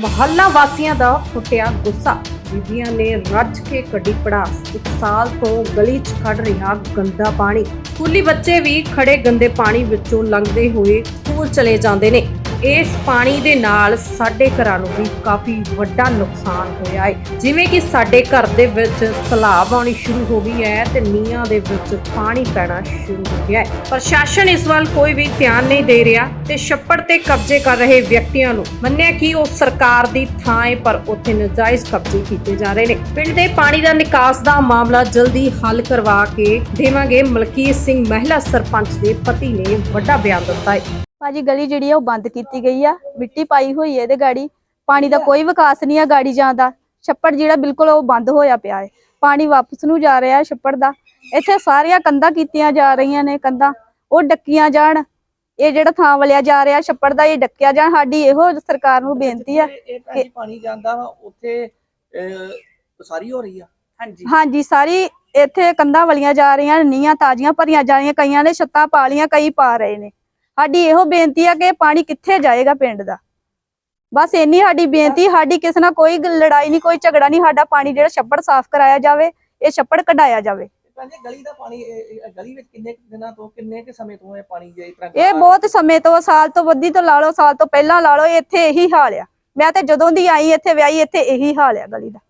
ਮੁਹੱਲਾ ਵਾਸੀਆਂ ਦਾ ਫੁੱਟਿਆ ਗੁੱਸਾ। ਬੀਬੀਆਂ ਨੇ ਰੱਜ ਕੇ ਕੱਢੀ ਪੜਾਸ। ਇੱਕ ਸਾਲ ਤੋਂ ਗਲੀ 'ਚ ਖੜ ਰਿਹਾ ਗੰਦਾ ਪਾਣੀ। ਸਕੂਲੀ ਬੱਚੇ ਵੀ ਖੜੇ ਗੰਦੇ ਪਾਣੀ ਵਿੱਚੋਂ ਲੰਘਦੇ ਹੋਏ ਸਕੂਲ ਚਲੇ ਜਾਂਦੇ ਨੇ। ਇਸ ਪਾਣੀ ਦੇ ਨਾਲ ਸਾਡੇ ਘਰਾਂ ਨੂੰ ਵੀ ਕਾਫੀ ਵੱਡਾ ਨੁਕਸਾਨ ਹੋਇਆ ਹੈ ਜਿਵੇਂ ਕਿ ਸਾਡੇ ਘਰ ਦੇ ਵਿੱਚ ਸਲਾਬ ਆਉਣੀ ਸ਼ੁਰੂ ਹੋ ਗਈ ਹੈ ਤੇ ਨੀਹਾਂ ਦੇ ਵਿੱਚ ਪਾਣੀ ਪੈਣਾ ਸ਼ੁਰੂ ਹੋ ਗਿਆ ਹੈ ਪ੍ਰਸ਼ਾਸਨ ਇਸ ਵੱਲ ਕੋਈ ਵੀ ਧਿਆਨ ਨਹੀਂ ਦੇ ਰਿਹਾ ਤੇ ਛੱਪੜ ਤੇ ਕਬਜ਼ੇ ਕਰ ਰਹੇ ਵਿਅਕਤੀਆਂ ਨੂੰ ਮੰਨਿਆ ਕਿ ਉਹ ਸਰਕਾਰ ਦੀ ਥਾਂ ਹੈ ਪਰ ਉੱਥੇ ਨਜਾਇਜ਼ ਕਬਜ਼ੇ ਕੀਤੇ ਜਾ ਰਹੇ ਨੇ। ਪਿੰਡ ਦੇ ਪਾਣੀ ਦਾ ਨਿਕਾਸ ਦਾ ਮਾਮਲਾ ਜਲਦੀ ਹੱਲ ਕਰਵਾ ਕੇ ਦੇਵਾਂਗੇ। ਮਲਕੀਤ ਸਿੰਘ ਮਹਿਲਾ ਸਰਪੰਚ ਦੇ ਪਤੀ ਨੇ ਵੱਡਾ ਬਿਆਨ ਦਿੱਤਾ ਹੈ ਭਾਜੀ ਗਲੀ ਜਿਹੜੀ ਆ ਉਹ ਬੰਦ ਕੀਤੀ ਗਈ ਆ ਮਿੱਟੀ ਪਾਈ ਹੋਈ ਹੈ ਇਹਦੇ ਗਾੜੀ ਪਾਣੀ ਦਾ ਕੋਈ ਵਿਕਾਸ ਨਹੀਂ ਆ ਗਾੜੀ ਜਾਂਦਾ ਛੱਪੜ ਜਿਹੜਾ ਬਿਲਕੁਲ ਉਹ ਬੰਦ ਹੋਇਆ ਪਿਆ ਹੈ ਪਾਣੀ ਵਾਪਸ ਨੂੰ ਜਾ ਰਿਹਾ ਹੈ ਛੱਪੜ ਦਾ। ਇੱਥੇ ਸਾਰੀਆਂ ਕੰਧਾਂ ਕੀਤੀਆਂ ਜਾ ਰਹੀਆਂ ਨੇ ਕੰਧਾਂ ਉਹ ਡੱਕੀਆਂ ਜਾਣ। ਇਹ ਜਿਹੜਾ ਥਾਂ ਵਲਿਆ ਜਾ ਰਿਹਾ ਛੱਪੜ ਦਾ ਇਹ ਡੱਕਿਆ ਜਾਣ। ਸਾਡੀ ਇਹੋ ਸਰਕਾਰ ਨੂੰ ਬੇਨਤੀ ਆ ਭਾਜੀ ਪਾਣੀ ਜਾਂਦਾ ਵਾ ਉੱਥੇ ਉਸਾਰੀ ਹੋ ਰਹੀ ਆ। ਹਾਂਜੀ। ਹਾਂਜੀ ਸਾਰੀ ਇੱਥੇ ਕੰਧਾਂ ਵਲੀਆਂ ਜਾ ਰਹੀਆਂ ਨੇ, ਨੀਹਾਂ ਤਾਜ਼ੀਆਂ ਭਰੀਆਂ ਜਾ ਰਹੀਆਂ ਕਈਆਂ ਨੇ ਛੱਤਾਂ ਪਾ ਲੀਆਂ ਕਈ ਪਾ ਰਹੇ ਨੇ। ਸਾਡੀ ਇਹੋ ਬੇਨਤੀ ਆ ਕਿ ਪਾਣੀ ਕਿੱਥੇ ਜਾਏਗਾ ਪਿੰਡ ਦਾ। ਬਸ ਇੰਨੀ ਸਾਡੀ ਬੇਨਤੀ ਸਾਡੀ ਕਿਸੇ ਨਾਲ ਕੋਈ ਲੜਾਈ ਨਹੀਂ ਕੋਈ ਝਗੜਾ ਨਹੀਂ ਸਾਡਾ ਪਾਣੀ ਜਿਹੜਾ ਛੱਪੜ ਸਾਫ਼ ਕਰਾਇਆ ਜਾਵੇ ਇਹ ਛੱਪੜ ਕਢਾਇਆ ਜਾਵੇ। ਭਾਜੀ ਗਲੀ ਦਾ ਪਾਣੀ ਇਹ- ਇਹ ਗਲੀ ਵਿੱਚ ਕਿੰਨੇ ਕੁ ਦਿਨਾਂ ਤੋਂ ਕਿੰਨੇ ਕੁ ਸਮੇਂ ਤੋਂ ਇਹ ਪਾਣੀ ਜੇ ਇਸ ਤਰ੍ਹਾਂ ਇਹ ਬਹੁਤ ਸਮੇਂ ਤੋਂ ਸਾਲ ਤੋਂ ਵੱਧੀ ਤੋਂ ਲਾ ਲਓ ਸਾਲ ਤੋਂ ਪਹਿਲਾਂ ਲਾ ਲਓ ਇੱਥੇ ਇਹੀ ਹਾਲ ਆ। ਮੈਂ ਤੇ ਜਦੋਂ ਦੀ ਆਈ ਇੱਥੇ ਵਿਆਹੀ ਇੱਥੇ ਇਹੀ ਹਾਲ ਆ ਗਲੀ ਦਾ।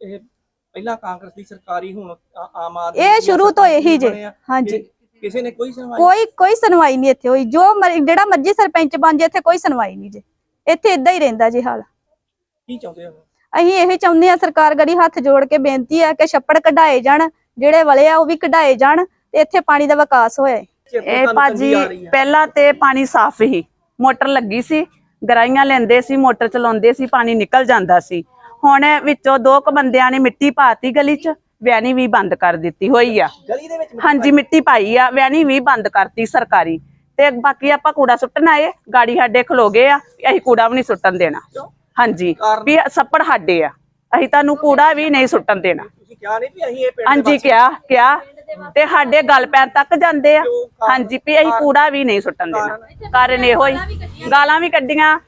ਇਹ ਪਹਿਲਾਂ ਕਾਂਗਰਸ ਦੀ ਸਰਕਾਰੀ ਹੁਣ ਆਮ ਆਦਮੀ ਇਹ ਸ਼ੁਰੂ ਤੋਂ ਇਹੀ ਜੇ। ਹਾਂਜੀ। ਕਿਸੇ ਨੇ ਕੋਈ ਸੁਣਵਾਈ ਕੋਈ ਕੋਈ ਸੁਣਵਾਈ ਨਹੀਂ ਇੱਥੇ ਹੋਈ। ਜੋ ਮਰ- ਜਿਹੜਾ ਮਰਜ਼ੀ ਸਰਪੰਚ ਬਣ ਜੇ ਇੱਥੇ ਕੋਈ ਸੁਣਵਾਈ ਨਹੀਂ ਜੇ। ਇੱਥੇ ਇਦਾਂ ਹੀ ਰਹਿੰਦਾ ਜੀ ਹਾਲ। ਕੀ ਚਾਹੁੰਦੇ ਹੋ? ਅਸੀਂ ਇਹ ਚਾਹੁੰਦੇ ਆ ਸਰਕਾਰ ਗੜੀ ਹੱਥ ਜੋੜ ਕੇ ਬੇਨਤੀ ਆ ਕਿ ਛੱਪੜ ਕਢਾਏ ਜਾਣ ਜਿਹੜੇ ਵਲੇ ਆ ਉਹ ਵੀ ਕਢਾਏ ਜਾਣ ਤੇ ਇੱਥੇ ਪਾਣੀ ਦਾ ਵਿਕਾਸ ਹੋਏ। ਇਹ ਭਾਜੀ ਪਹਿਲਾਂ ਤੇ ਪਾਣੀ ਸਾਫ਼ ਹੀ ਮੋਟਰ ਲੱਗੀ ਸੀ ਗਰਾਈਆਂ ਲੈਂਦੇ ਸੀ ਮੋਟਰ ਚਲਾਉਂਦੇ ਸੀ ਪਾਣੀ ਨਿਕਲ ਜਾਂਦਾ ਸੀ। ਹੁਣ ਵਿੱਚੋਂ ਦੋ ਕੁ ਬੰਦਿਆਂ ਨੇ ਮਿੱਟੀ ਪਾਤੀ ਗਲੀ 'ਚ। ਵੈਣੀ ਵੀ ਬੰਦ ਕਰ ਦਿੱਤੀ ਹੋਈ ਆ। ਗਲੀ ਦੇ ਵਿੱਚ ਹਾਂਜੀ ਮਿੱਟੀ ਪਾਈ ਆ ਵੈਣੀ ਵੀ ਬੰਦ ਕਰਤੀ ਸਰਕਾਰੀ। ਤੇ ਬਾਕੀ ਆਪਾਂ ਕੂੜਾ ਸੁੱਟਣ ਆਏ ਗਾੜੀ ਸਾਡੇ ਖਲੋ ਗਏ ਆ ਅਸੀਂ ਕੂੜਾ ਵੀ ਨਹੀਂ ਸੁੱਟਣ ਦੇਣਾ। ਹਾਂਜੀ? ਵੀ ਸੱਪੜ ਸਾਡੇ ਆ। ਅਸੀਂ ਤੁਹਾਨੂੰ ਕੂੜਾ ਵੀ ਨਹੀਂ ਸੁੱਟਣ ਦੇਣਾ। ਹਾਂਜੀ ਕਿਹਾ ਕਿਹਾ। ਤੇ ਸਾਡੇ ਗੱਲ ਪੈਰ ਤੱਕ ਜਾਂਦੇ ਆ। ਹਾਂਜੀ ਵੀ ਅਸੀਂ ਕੂੜਾ ਵੀ ਨਹੀਂ ਸੁੱਟਣ ਦੇਣਾ। ਕਾਰਨ ਇਹੋ ਹੀ। ਗਾਲਾਂ ਵੀ ਕੱਢੀਆਂ।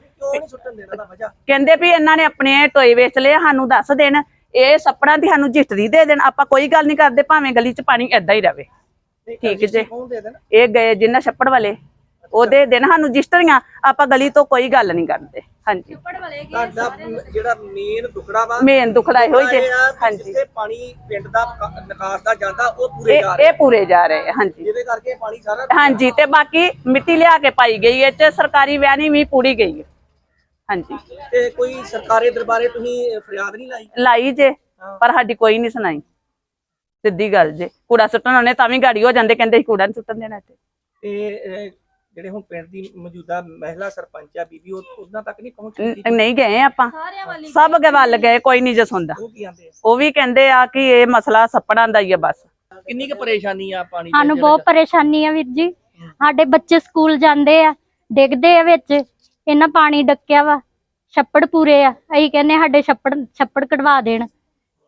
ਕਹਿੰਦੇ ਵੀ ਇਹਨਾਂ ਨੇ ਆਪਣੇ ਟੋਏ ਵੇਚ ਲਏ ਸਾਨੂੰ ਦੱਸ ਦੇਣ। ਇਹ ਸੱਪੜਾਂ ਦੀ ਸਾਨੂੰ ਜਿੱਤਰੀ ਦੇ ਦੇਣ। ਆਪਾਂ ਕੋਈ ਗੱਲ ਨਹੀਂ ਕਰਦੇ ਭਾਵੇਂ ਗਲੀ 'ਚ ਪਾਣੀ ਏਦਾਂ ਹੀ ਰਵੇ। ਠੀਕ ਜੇ। ਇਹ ਗਏ ਜਿੰਨਾ ਛੱਪੜ ਵਾਲੇ ਉਹਦੇ ਦਿਨ ਸਾਨੂੰ ਜਿਸਤਰੀਆਂ ਆਪਾਂ ਗਲੀ ਤੋਂ ਕੋਈ ਗੱਲ ਨਹੀਂ ਕਰਦੇ। ਹਾਂਜੀ। ਤੁਹਾਡਾ ਮ- ਜਿਹੜਾ ਮੇਨ ਦੁਖੜਾ ਵਾ ਮੇਨ ਦੁਖੜਾ ਇਹੋ ਹੀ ਜੇ। ਹਾਂਜੀ। ਜਿੱਥੇ ਪਾਣੀ ਪਿੰਡ ਦਾ ਨਿਕਾਸ ਦਾ ਜਾਂਦਾ ਉਹ ਪੂਰੇ ਜਾ ਇਹ ਰਿਹਾ ਇਹ ਪੂਰੇ ਜਾ ਰਹੇ ਹਾਂਜੀ। ਜਿਹਦੇ ਕਰਕੇ ਪਾਣੀ ਸਾਰਾ ਹਾਂਜੀ ਤੇ ਬਾਕੀ ਮਿੱਟੀ ਲਿਆ ਕੇ ਪਾਈ ਗਈ ਹੈ ਤੇ ਸਰਕਾਰੀ ਵੈਣੀ ਵੀ ਪੂਰੀ ਗਈ ਹੈ। ਹਾਂਜੀ। ਤੇ ਕੋਈ ਸਰਕਾਰੀ ਦਰਬਾਰੇ ਤੁਸੀਂ ਫਰਿਆਦ ਨਹੀਂ ਲਾਈ? ਲਾਈ ਜੇ ਪਰ ਸਾਡੀ ਕੋਈ ਨਹੀਂ ਸੁਣਾਈ। ਸਿੱਧੀ ਗੱਲ ਜੇ ਕੂੜਾ ਸੁੱਟਣ ਉਹਨੇ ਤਾਂ ਵੀ ਗਾੜੀ ਹੋ ਜਾਂਦੇ ਕਹਿੰਦੇ ਸੀ ਕੂੜਾ ਨਹੀਂ ਸੁੱਟਣ ਦੇਣਾ ਇੱਥੇ। ਤੇ ਜਿਹੜੇ ਹੁਣ ਪਿੰਡ ਦੀ ਮੌਜੂਦਾ ਮਹਿਲਾ ਸਰਪੰਚ ਆ ਬੀਬੀ ਉਹ ਉਹਨਾਂ ਤੱਕ ਨਹੀਂ ਪਹੁੰਚ ਨਹੀਂ ਗਏ ਆਪਾਂ। ਸਭ ਵੱਲ ਗਏ ਕੋਈ ਨਹੀਂ ਜੇ ਸੁਣਦਾ। ਉਹ ਵੀ ਕਹਿੰਦੇ ਆ ਕਿ ਇਹ ਮਸਲਾ ਸੱਪੜਾਂ ਦਾ ਹੀ ਆ ਬਸ। ਕਿੰਨੀ ਕੁ ਪਰੇਸ਼ਾਨੀ ਆ ਪਾਣੀ ਦੇ? ਸਾਨੂੰ ਬਹੁਤ ਪਰੇਸ਼ਾਨੀ ਆ ਵੀਰ ਜੀ। ਸਾਡੇ ਬੱਚੇ ਸਕੂਲ ਜਾਂਦੇ ਆ ਡਿੱਗਦੇ ਆ ਵਿੱਚ। ਇਹਨਾਂ ਪਾਣੀ ਡੱਕਿਆ ਵਾ ਛੱਪੜ ਪੂਰੇ ਆ ਅਸੀਂ ਕਹਿੰਨੇ ਸਾਡੇ ਛੱਪੜ ਛੱਪੜ ਕਢਵਾ ਦੇਣ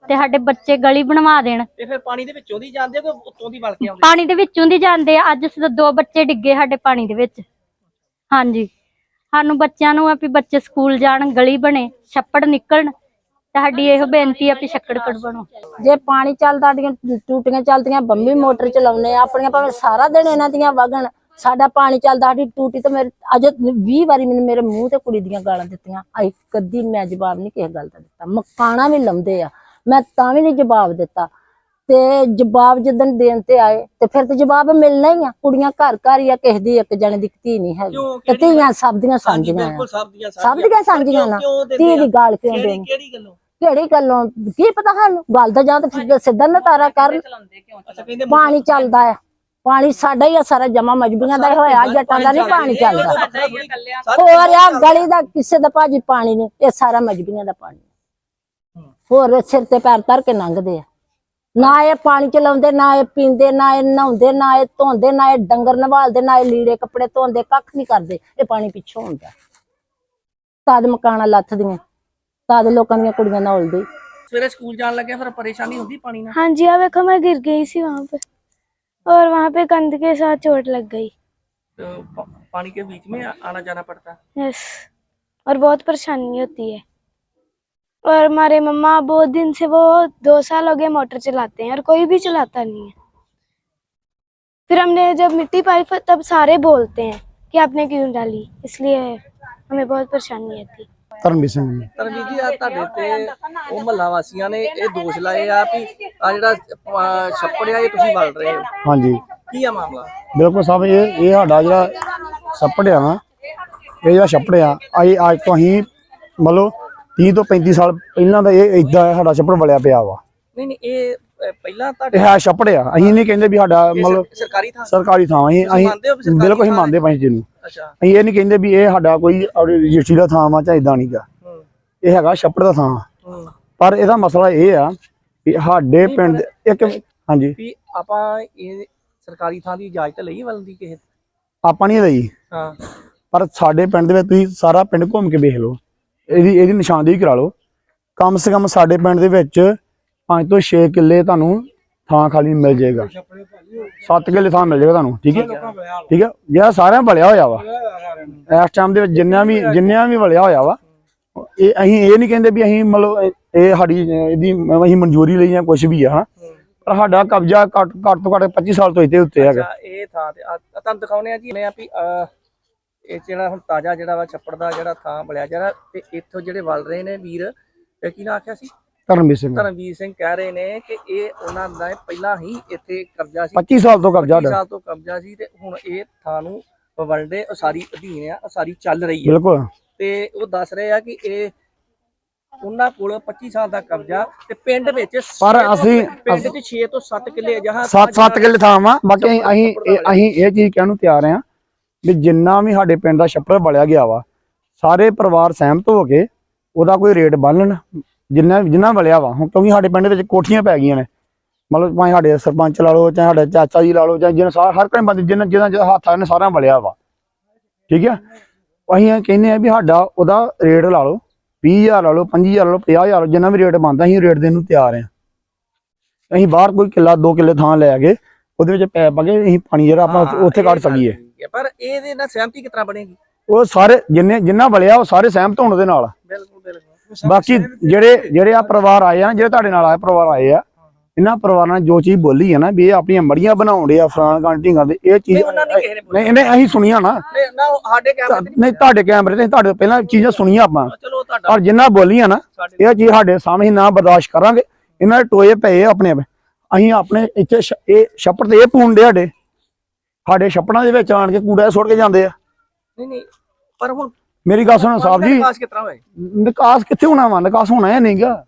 ਤੇ ਸਾਡੇ ਬੱਚੇ ਗਲੀ ਬਣਵਾ ਦੇਣ। ਤੇ ਫਿਰ ਪਾਣੀ ਦੇ ਵਿੱਚੋਂ ਦੀ ਜਾਂਦੇ ਕਿ ਉੱਤੋਂ ਦੀ ਵਲ ਕੇ ਆਉਂਦੇ ਪਾਣੀ ਦੇ ਵਿੱਚੋਂ ਦੀ ਜਾਂਦੇ ਆ ਅੱਜ ਸ- ਦੋ ਬੱਚੇ ਡਿੱਗੇ ਸਾਡੇ ਪਾਣੀ ਦੇ ਵਿੱਚ। ਹਾਂਜੀ। ਸਾਨੂੰ ਬੱਚਿਆਂ ਨੂੰ ਆ ਵੀ ਬੱਚੇ ਸਕੂਲ ਜਾਣ ਗਲੀ ਬਣੇ ਛੱਪੜ ਨਿਕਲਣ ਤੇ ਸਾਡੀ ਇਹੋ ਬੇਨਤੀ ਆ ਵੀ ਛੱਪੜ ਕਢਵਾਉਣੋ। ਜੇ ਪਾਣੀ ਚੱਲਦਾ ਸਾਡੀਆਂ ਟੂਟੀਆਂ ਚੱਲਦੀਆਂ ਬੰਬੀ ਮੋਟਰ ਚਲਾਉਨੇ ਆ ਆਪਣੀਆਂ ਭਾਵੇਂ ਸਾਰਾ ਦਿਨ ਇਹਨਾਂ ਦੀਆਂ ਵਗਣ ਸਾਡਾ ਪਾਣੀ ਚੱਲਦਾ ਸਾਡੀ ਟੂਟੀ ਤੇ ਮੇਰੇ ਅੱਜ 20 ਵਾਰੀ ਮੈਨੂੰ ਮੇਰੇ ਮੂੰਹ ਤੇ ਕੁੜੀ ਦੀਆਂ ਗਾਲਾਂ ਦਿੱਤੀਆਂ। ਆਈ ਕਦੀ ਮੈਂ ਜਵਾਬ ਨਹੀਂ ਕਿਸੇ ਗੱਲ ਦਾ ਦਿੱਤਾ। ਮਕਾਨਾ ਵੀ ਲਾਉਂਦੇ ਆ। ਮੈਂ ਤਾਂ ਵੀ ਨਹੀਂ ਜਵਾਬ ਦਿੱਤਾ। ਤੇ ਜਵਾਬ ਜਦੋਂ ਦੇਣ ਤੇ ਆਏ ਤੇ ਫਿਰ ਤੇ ਜਵਾਬ ਮਿਲਣਾ ਹੀ ਆ। ਕੁੜੀਆਂ ਘਰ ਘਰ ਹੀ ਆ ਕਿਸੇ ਦੀ ਇੱਕ ਜਣੇ ਦੀ ਧੀ ਨਹੀਂ ਹੈਗੀ। ਕਿਉਂ? ਤੇ ਧੀਆਂ ਸਭ ਦੀਆਂ ਸਾਂਝੀਆਂ ਆ। ਸਭ ਦੀਆਂ ਸਾਂਝੀਆਂ। ਨਾ? ਧੀ ਦੀ? ਗਾਲ ਕਿਉਂ ਦੇਣੀ? ਕਿਹੜੀ ਗੱਲੋਂ? ਕਿਹੜੀ ਗੱਲੋਂ? ਕੀ ਪਤਾ ਸਾਨੂੰ? ਗੱਲ ਦਾ ਜਾਂ ਤਾਂ ਸਿੱਧਾ ਨਤਾਰਾ ਕਰਨ। ਪਾਣੀ ਚੱਲਦਾ ਆ। ਪਾਣੀ ਸਾਡਾ ਹੀ ਆ ਸਾਰਾ ਜਮਾ ਮਜਬੀਆਂ ਦਾ ਹੋਇਆ ਜੱਟਾਂ ਦਾ ਨਹੀਂ ਪਾਣੀ ਚੱਲਦਾ। ਹੋਰ ਆ ਗਲੀ ਦਾ ਕਿਸੇ ਦਾ ਭਾਜੀ ਪਾਣੀ ਨਹੀਂ ਇਹ ਸਾਰਾ ਮਜਬੀਆਂ ਦਾ ਪਾਣੀ। ਹੋਰ ਸਿਰ ਤੇ ਪੈਰ ਧਰ ਕੇ ਲੰਘਦੇ ਆ। ਨਾ ਇਹ ਪਾਣੀ ਚ ਲਾਉਂਦੇ ਨਾ ਇਹ ਪੀਂਦੇ ਨਾ ਇਹ ਨਹਾਉਂਦੇ ਨਾ ਇਹ ਧੋਂਦੇ ਨਾ ਇਹ ਡੰਗਰ ਨਵਾਲਦੇ ਨਾ ਇਹ ਲੀੜੇ ਕੱਪੜੇ ਧੋਂਦੇ ਕੱਖ ਨਹੀਂ ਕਰਦੇ। ਇਹ ਪਾਣੀ ਪਿੱਛੋਂ ਹੁੰਦਾ ਤਦ ਮਕਾਨਾ ਲੱਥਦੀਆਂ ਤਦ ਲੋਕਾਂ ਦੀਆਂ ਕੁੜੀਆਂ ਨਾਲ ਉਲਦੀ ਸਵੇਰੇ ਸਕੂਲ ਜਾਣ ਲੱਗਿਆ ਫਿਰ ਪਰੇਸ਼ਾਨੀ ਹੁੰਦੀ ਪਾਣੀ ਨਾਲ? ਹਾਂਜੀ ਆ ਵੇਖੋ ਮੈਂ ਗਿਰ ਗਈ ਸੀ ਵਾਂ ਪੇ और वहाँ पे कंध के साथ चोट लग गई। तो प- पानी के बीच में आना जाना पड़ता। है यस और बहुत परेशानी होती है। और हमारे मम्मा बहुत दिन से वो दो साल हो गए मोटर चलाते हैं और कोई भी चलाता नहीं है। फिर हमने जब मिट्टी पाई फिर तब सारे बोलते हैं कि आपने क्यों डाली? इसलिए हमें बहुत परेशानी आती ਧਰਮਵੀਰ ਸਿੰਘ ਜੀ। ਤਰਨਜੀਤ ਜੀ ਆ ਤੁਹਾਡੇ ਤੇ ਉਹ ਮਹੱਲਾ ਵਾਸੀਆਂ ਨੇ ਇਹ ਦੋਸ਼ ਲਾਏ ਆ ਵੀ ਆ ਜਿਹੜਾ ਅਹ, ਛੱਪੜ ਆ ਇਹ ਤੁਸੀਂ ਵਲ ਰਹੇ ਹੋ। ਹਾਂਜੀ। ਕੀ ਆ ਮਾਮਲਾ? ਬਿਲਕੁਲ ਸਾਹਿਬ ਇਹ ਇਹ ਸਾਡਾ ਜਿਹੜਾ ਛੱਪੜ ਆ ਨਾ ਇਹ ਜਿਹੜਾ ਛੱਪੜ ਆ ਅਸੀਂ ਅੱਜ ਤੋਂ ਅਸੀਂ ਮਤਲਬ 30 ਤੋਂ 35 ਸਾਲ ਪਹਿਲਾਂ ਦਾ ਇਹ ਇਦਾਂ ਸਾਡਾ ਛੱਪੜ ਵਲਿਆ ਪਿਆ ਵਾ। ਨਹੀਂ ਨਹੀਂ ਇਹ ਅਹ, ਪਹਿਲਾਂ ਇਹ ਤੁਹਾਡੇ ਹੈ ਛੱਪੜ ਆ। ਅਸੀਂ ਨਹੀਂ ਕਹਿੰਦੇ ਵੀ ਸਾਡਾ ਇਹ ਮਤਲਬ ਸਰ- ਸਰਕਾਰੀ ਥਾਂ? ਸਰਕਾਰੀ ਥਾਂ ਅਸੀਂ ਮੰਨਦੇ ਹੋ ਵੀ ਅਸੀਂ ਸਰਕਾਰੀ ਬਿਲਕੁਲ ਥਾਂ ਮੰਨਦੇ ਪਏ ਜੀ ਨੂੰ। ਅੱਛਾ। ਅਸੀਂ ਇਹ ਨਹੀਂ ਕਹਿੰਦੇ ਵੀ ਇਹ ਸਾਡਾ ਕੋਈ ਰਜਿਸਟਰੀ ਦਾ ਥਾਂ ਵਾ ਜਾਂ ਇਦਾਂ ਨਹੀਂਗਾ ਇਹ ਹੈਗਾ ਛੱਪੜ ਦਾ ਥਾਂ। ਪਰ ਇਹਦਾ ਮਸਲਾ ਇਹ ਆ ਵੀ ਸਾਡੇ ਪਿੰਡ ਇੱਕ ਹਾਂਜੀ। ਵੀ ਆਪਾਂ ਇਹ ਸਰਕਾਰੀ ਥਾਂ ਦੀ ਇਜਾਜ਼ਤ ਲਈ ਵਲਣ ਦੀ ਕਿਸੇ ਆਪਾਂ ਨਹੀਂ ਲਈ ਹਾਂ। ਪਰ ਸਾਡੇ ਪਿੰਡ ਦੇ ਵਿੱਚ ਤੁਸੀਂ ਸਾਰਾ ਪਿੰਡ ਘੁੰਮ ਕੇ ਵੇਖ ਲਓ। ਇਹਦੀ ਇਹਦੀ ਨਿਸ਼ਾਨਦੇਹੀ ਕਰਾ ਲਓ। ਕਮ ਸੇ ਕਮ ਸਾਡੇ ਪਿੰਡ ਦੇ ਵਿੱਚ 5 ਤੋਂ 6 ਕਿੱਲੇ ਤੁਹਾਨੂੰ ਥਾਂ ਖਾਲੀ ਮਿਲ ਜਾਏਗਾ। 7 ਕਿੱਲੇ ਥਾਂ ਮਿਲ ਜਾਏਗਾ ਤੁਹਾਨੂੰ, ਠੀਕ ਹੈ? ਠੀਕ ਹੈ? ਜਿਹੜਾ ਸਾਰਿਆਂ ਬਲਿਆ ਹੋਇਆ ਵਾ। ਇਸ ਟਾਈਮ ਦੇ ਵਿੱਚ ਜਿੰਨਿਆਂ ਵੀ ਜਿੰਨਿਆਂ ਵੀ ਬਲਿਆ ਹੋਇਆ ਵਾ, ਇਹ ਅਸੀਂ ਇਹ ਨਹੀਂ ਕਹਿੰਦੇ ਵੀ ਅਸੀਂ ਮਤਲਬ ਇਹ- ਸਾਡੀ, ਇਹਦੀ ਅਸੀਂ ਮਨਜ਼ੂਰੀ ਲਈ ਜਾਂ ਕੁਝ ਵੀ ਆ, ਹਨਾ? ਪਰ ਸਾਡਾ ਕਬਜ਼ਾ ਘੱਟ ਘੱਟ ਤੋਂ ਘੱਟ 25 ਸਾਲ ਤੋਂ ਇੱਥੇ ਉੱਤੇ ਹੈਗਾ। ਇਹ ਥਾਂ ਤੇ ਤੁਹਾਨੂੰ ਦਿਖਾਉਨੇ ਆ ਜੀ ਨੇ ਆ ਵੀ ਇਹ ਜਿਹੜਾ ਹੁਣ ਤਾਜ਼ਾ ਜਿਹੜਾ ਵਾ, ਛੱਪੜ ਦਾ ਜਿਹੜਾ ਥਾਂ ਬਲਿਆ ਜਿਹੜਾ ਤੇ ਇੱਥੋਂ ਜਿਹੜੇ ਵਲ ਰਹੇ ਨੇ ਵੀਰ, ਇਹ ਕੀ ਨਾ ਆਖਿਆ ਸੀ? ਧਰਮਵੀਰ ਸਿੰਘ। ਧਰਮਵੀਰ ਸਿੰਘ ਕਹਿ ਰਹੇ ਨੇ ਕਿ ਇਹ ਉਹਨਾਂ ਦਾ ਪਹਿਲਾਂ ਹੀ ਇੱਥੇ ਕਬਜ਼ਾ ਸੀ। 25 ਸਾਲ ਤੋਂ ਕਬਜ਼ਾ 25 ਸਾਡਾ ਸਾਲ ਤੋਂ ਕਬਜ਼ਾ ਸੀ ਤੇ ਹੁਣ ਇਹ ਥਾਂ ਨੂੰ ਵਲਡੇ ਉਸਾਰੀ ਅਧੀਨ ਆ ਉਸਾਰੀ ਚੱਲ ਰਹੀ ਹੈ ਬਿਲਕੁਲ। ਤੇ ਉਹ ਦੱਸ ਰਹੇ ਆ ਕਿ ਇਹ ਉਹਨਾਂ ਕੋਲ 25 ਸਾਲ ਦਾ ਕਬਜ਼ਾ ਤੇ ਪਿੰਡ ਵਿੱਚ ਪਰ ਅਸੀਂ- ਪਿੰਡ 'ਚ 6 ਤੋਂ 7 ਕਿੱਲੇ ਜਹਾਂ ਸੱਤ ਸੱਤ ਕਿੱਲੇ ਥਾਂ ਵਾ। ਬਾਕੀ ਅਸੀਂ ਅਸੀਂ ਇਹ ਚੀਜ਼ ਕਹਿਣ ਨੂੰ ਤਿਆਰ ਆ ਵੀ ਜਿੰਨਾ ਵੀ ਸਾਡੇ ਪਿੰਡ ਦਾ ਛੱਪੜ ਬਲਿਆ ਗਿਆ ਵਾ ਸਾਰੇ ਪਰਿਵਾਰ ਸਹਿਮਤ ਹੋ ਕੇ ਉਹਦਾ ਕੋਈ ਰੇਟ ਬੰਨਣ ਜਿੰਨਾ ਜਿੰਨਾ ਬਲਿਆ ਵਾ ਹੁਣ ਕਿਉਂਕਿ ਸਾਡੇ ਪਿੰਡ ਵਿੱਚ ਕੋਠੀਆਂ ਪੈ ਗਈਆਂ ਨੇ। ਮਤਲਬ ਭਾਵੇਂ ਸਾਡੇ ਸਰਪੰਚ ਲਾ ਲਓ ਚਾਹੇ ਸਾਡੇ ਚਾਚਾ ਜੀ ਲਾ ਲਓ ਚਾਹੇ ਜਿਹਨਾਂ ਸਾਰ ਹਰ ਕੋਈ ਬੰਦੇ ਜਿਹਨਾਂ ਜਿਹਨਾਂ ਜਿਹਦਾ ਹੱਥ ਆਇਆ ਨੇ ਸਾਰਿਆਂ ਬਲਿਆ ਵਾ। ਠੀਕ ਆ? ਅਸੀਂ ਇਹ ਕਹਿੰਦੇ ਆ ਵੀ ਸਾਡਾ ਉਹਦਾ ਰੇਟ ਲਾ ਲਓ 20000 ਲਾ ਲਓ 25000 ਲਾ ਲਓ 50000 ਜਿੰਨਾ ਵੀ ਰੇਟ ਬਣਦਾ ਅਸੀਂ ਰੇਟ ਦੇਣ ਨੂੰ ਤਿਆਰ ਆ। ਅਸੀਂ ਬਾਹਰ ਕੋਈ ਕਿੱਲਾ ਦੋ ਕਿੱਲੇ ਥਾਂ ਲੈ ਕੇ ਉਹਦੇ ਵਿੱਚ ਪੈਪ ਪਾ ਕੇ ਅਸੀਂ ਪਾਣੀ ਜਿਹੜਾ ਆਪਾਂ ਹਾਂ, ਉੱਥੇ ਕੱਢ ਸਕੀਏ। ਹੈ, ਪਰ ਇਹਦੇ ਨਾਲ ਸਹਿਮਤੀ ਕਿਤਨਾ ਬਣੇਗੀ? ਉਹ ਸਾਰੇ ਜਿੰਨੇ ਜਿੰਨਾ ਬਲਿਆ ਉਹ ਸਾਰੇ ਸਹਿਮਤ ਹੋਣ ਦੇ ਨਾਲ। ਬਿਲਕੁਲ ਬਿਲਕੁਲ। ਬਾਕੀ ਜਿਹੜੇ ਜਿਹੜੇ ਆ ਪਰਿਵਾਰ ਆਏ ਆ ਜਿਹੜੇ ਤੁਹਾਡੇ ਨਾਲ ਆਏ ਪਰਿਵਾਰ ਆਏ ਆ ਇਹਨਾਂ ਪਰਿਵਾਰਾਂ ਨੇ ਜੋ ਚੀਜ਼ ਬੋਲੀ ਹੈ ਨਾ ਵੀ ਇਹ ਆਪਣੀਆਂ ਮੜੀਆਂ ਬਣਾਉਂਦੇ ਆ ਫਰਾਂ ਕਾਂਟੀਆਂ ਦੇ ਇਹ ਚੀਜ਼ ਨਹੀਂ ਨਹੀਂ ਅਸੀਂ ਸੁਣੀਆਂ ਨਾ। ਨਹੀਂ, ਸਾਡੇ ਕੈਮਰੇ ਤੁਹਾਡੇ ਕੈਮਰੇ ਤੇ ਤੁਹਾਡੇ ਪਹਿਲਾਂ ਚੀਜ਼ਾਂ ਸੁਣੀਆਂ ਆਪਾਂ। ਔਰ ਜਿੰਨਾ ਬੋਲੀਆਂ ਨਾ ਇਹ ਚੀਜ਼ ਸਾਡੇ ਸਾਹਮਣੇ ਨਾ ਬਰਦਾਸ਼ਤ ਕਰਾਂਗੇ। ਇਹਨਾਂ ਦੇ ਟੋਏ ਪਏ ਆਪਣੇ ਆਪ। ਅਸੀਂ ਆਪਣੇ ਇੱਥੇ ਇਹ ਛੱਪੜ ਤੇ ਇਹ ਪੂੰਡੇ ਸਾਡੇ। ਸਾਡੇ ਛੱਪੜਾਂ ਦੇ ਵਿੱਚ ਆਣ ਕੇ ਕੂੜਾ ਸੁੱਟ ਕੇ ਜਾਂਦੇ ਆ। ਨਹੀਂ ਨਹੀਂ ਪਰ ਹੁਣ ਮੇਰੀ ਗੱਲ ਸੁਣੋ ਸਾਹਿਬ ਜੀ। ਪਾਸ ਕਿਤਨਾ ਹੋਏ? ਨਿਕਾਸ ਕਿੱਥੇ ਹੋਣਾ ਵਾ? ਨਿਕਾਸ ਹੋਣਾ ਹੈ ਨਹੀਂਗਾ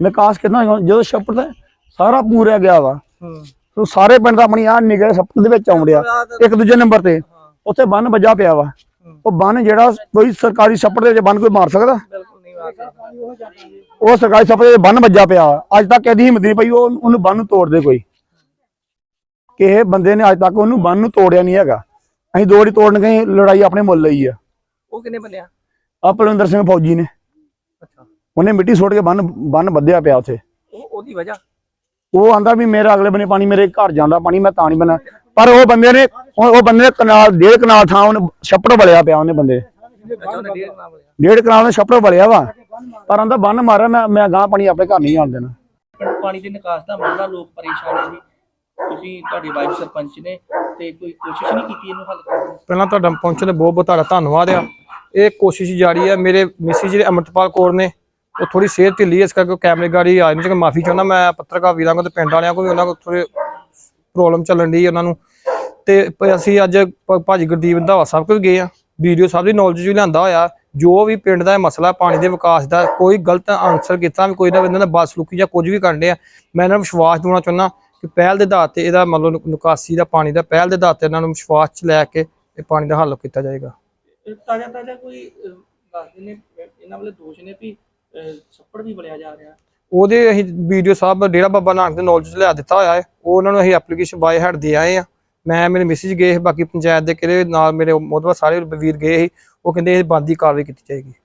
ਨਿਕਾਸ ਕਿੰਨਾ ਜਦੋਂ ਛੱਪੜ ਦਾ ਸਾਰਾ ਪੂਰਿਆ ਗਿਆ ਵਾ। ਹੂੰ। ਸੋ ਸਾਰੇ ਪਿੰਡ ਦਾ ਆਪਣੀ ਆ ਨਿਗਰ ਛੱਪੜ ਦੇ ਵਿੱਚ ਆਉਂਦਿਆ ਇੱਕ ਦੂਜੇ ਨੰਬਰ ਤੇ। ਉੱਥੇ ਬੰਨ ਵੱਜਾ ਪਿਆ ਵਾ। ਉਹ ਬੰਨ ਜਿਹੜਾ ਕੋਈ ਸਰਕਾਰੀ ਛੱਪੜ ਦੇ ਵਿੱਚ ਬੰਨ ਕੋਈ ਮਾਰ ਸਕਦਾ? ਉਹ ਸਰਕਾਰੀ ਛੱਪੜ ਦੇ ਬੰਨ ਵੱਜਾ ਪਿਆ। ਅੱਜ ਤੱਕ ਇਹਦੀ ਹਿੰਮਤ ਨਹੀਂ ਪਈ ਉਹ ਉਹਨੂੰ ਬੰਨ ਨੂੰ ਤੋੜ ਦੇ ਕੋਈ। ਕਿਸੇ ਬੰਦੇ ਨੇ ਅੱਜ ਤੱਕ ਉਹਨੂੰ ਬੰਨ ਨੂੰ ਤੋੜਿਆ ਨਹੀਂ ਹੈਗਾ। ਅਸੀਂ ਦੋ ਵਾਰੀ ਤੋੜਨ ਗਏ ਲੜਾਈ ਆਪਣੇ ਮੁੱਲ ਲਈ ਆ। ਉਹ ਕਿੰਨੇ ਬੰਨਿਆ ਆ? ਪਲਵਿੰਦਰ ਸਿੰਘ ਫੌਜੀ ਨੇ। ਅੱਛਾ। ਉਹਨੇ ਮਿੱਟੀ ਸੁੱਟ ਕੇ ਬੰਨ ਬੰਨ ਬੱਧਿਆ ਪਿਆ ਉੱਥੇ। ਉਹ ਉਹਦੀ ਵਜ੍ਹਾ? ਉਹ ਆਂਦਾ ਵੀ ਮੇਰਾ ਅਗਲੇ ਬੰਨੇ ਪਾਣੀ ਮੇਰੇ ਘਰ ਜਾਂਦਾ ਪਾਣੀ ਮੈਂ ਤਾਂ ਨਹੀਂ ਬਣਾ ਪਰ ਉਹ ਬੰਦੇ ਨੇ ਉਹ ਬੰਦੇ ਨੇ ਕਨਾਲ ਡੇਢ ਕਨਾਲ ਥਾਂ ਉਹਨੇ ਛੱਪੜ ਵਲਿਆ ਪਿਆ ਉਹਨੇ ਬੰਦੇ। ਡੇਢ ਕਨਾਲ ਨੇ ਛੱਪੜ ਵਲਿਆ ਵਾ। ਪਰ ਆਂਦਾ ਬੰਨ ਮਾਰਿਆ ਮੈਂ ਮੈਂ ਗਾਂ ਪਾਣੀ ਆਪਣੇ ਘਰ ਨਹੀਂ ਜਾਣ ਦੇਣਾ। ਪਾਣੀ ਦੇ ਨਿਕਾਸ ਦਾ ਮਸਲਾ ਲੋਕ ਪਰੇਸ਼ਾਨ ਜੀ। ਤੁਸੀਂ ਤੁਹਾਡੀ ਵਾਈਫ ਸਰਪੰਚ ਨੇ ਤੇ ਕੋਈ ਕੋਸ਼ਿਸ਼ ਨਹੀਂ ਕੀਤੀ ਇਹਨੂੰ ਹੱਲ ਕਰਨ ਦੀ? ਪਹਿਲਾਂ ਤੁਹਾਡਾ ਪਹੁੰਚਣ ਦੇ ਬਹੁਤ ਬਹੁਤ ਤੁਹਾਡਾ ਧੰਨਵਾਦ ਆ। ਇਹ ਕੋਸ਼ਿਸ਼ ਜਾਰੀ ਹੈ। ਮੇਰੇ ਮਿਸਿਸ ਜਿਹੜੇ ਅਮਰਤਪਾਲ ਕੌਰ ਨੇ ਉਹ ਥੋੜੀ ਸਿਹਤ ਢਿੱਲੀ ਹੈ, ਇਸ ਕਰਕੇ ਉਹ ਕੈਮਰੇ ਗਾੜੀ ਆ ਨਹੀਂ ਕਿ ਮਾਫੀ ਚਾਹੁੰਦਾ ਮੈਂ ਪੱਤਰਕਾਰ ਵੀਰਾਂ ਕੋਲ ਤੇ ਪਿੰਡ ਵਾਲਿਆਂ ਕੋਲ ਵੀ ਉਹਨਾਂ ਕੋਲ ਥੋੜੇ ਪ੍ਰੋਬਲਮ ਚੱਲਣ ਦੀ ਉਹਨਾਂ ਨੂੰ। ਤੇ ਅਸੀਂ ਅੱਜ ਭ- ਭਾਜੀ ਗੁਰਦੀਪ ਰੰਧਾਵਾ ਸਾਹਿਬ ਕੋਲ ਗਏ ਆ ਵੀਡੀਓ ਸਾਹਿਬ ਦੀ ਨੌਲੇਜ ਵੀ ਲਿਆਂਦਾ ਹੋਇਆ। ਜੋ ਵੀ ਪਿੰਡ ਦਾ ਇਹ ਮਸਲਾ ਪਾਣੀ ਦੇ ਵਿਕਾਸ ਦਾ ਕੋਈ ਗਲਤ ਆਨਸਰ ਕੀਤਾ ਵੀ ਕੋਈ ਨਾ ਇਹਨਾਂ ਦਾ ਬਦਸਲੂਕੀ ਜਾਂ ਕੁਝ ਵੀ ਕਰਦੇ ਆ ਮੈਂ ਇਹਨਾਂ ਨੂੰ ਵਿਸ਼ਵਾਸ ਦਿਵਾਉਣਾ ਚਾਹੁੰਦਾ ਕਿ ਪਹਿਲ ਦੇ ਆਧਾਰ ਤੇ ਇਹਦਾ ਮਤਲਬ ਨਿਕਾਸੀ ਦਾ ਪਾਣੀ ਦਾ ਪਹਿਲ ਦੇ ਆਧਾਰ ਤੇ ਇਹਨਾਂ ਨੂੰ ਵਿਸ਼ਵਾਸ ਚ ਲੈ ਕੇ ਇਹ ਪਾਣੀ ਦਾ ਹੱਲ ਕੀਤਾ ਜਾਏਗਾ। ਤਾਜ਼ਾ ਤਾਜ਼ਾ ਕੋਈ ਅਹ, ਦੱਸਦੇ ਨੇ ਅਹ, ਇਹਨਾਂ ਵਾਲੇ ਦੋਸ਼ ਨੇ ਵੀ ਅਹ, ਛੱਪੜ ਵੀ ਬਲਿਆ ਜਾ ਰਿਹਾ। ਉਹਦੇ ਅਸੀਂ ਵੀਡੀਓ ਸਾਹਿਬ ਡੇਰਾ ਬਾਬਾ ਨਾਨਕ ਦੇ ਨੌਲੇਜ ਲਿਆ ਦਿੱਤਾ ਹੋਇਆ ਹੈ। ਉਹ ਉਹਨਾਂ ਨੂੰ ਅਸੀਂ ਐਪਲੀਕੇਸ਼ਨ ਬਾਏ ਹੈਡ ਦੇ ਆਏ ਆ ਮੈਂ ਮੇਰੇ ਮੈਸੇਜ ਗਏ ਸੀ, ਬਾਕੀ ਪੰਚਾਇਤ ਦੇ ਕਿਹੜੇ ਨਾਲ ਮੇਰੇ ਮੋਦਵਾ ਸਾਰੇ ਵੀਰ ਗਏ ਸੀ। ਉਹ ਕਹਿੰਦੇ ਇਹ ਬੰਦੀ ਕਾਰਵਾਈ ਕੀਤੀ ਜਾਏਗੀ।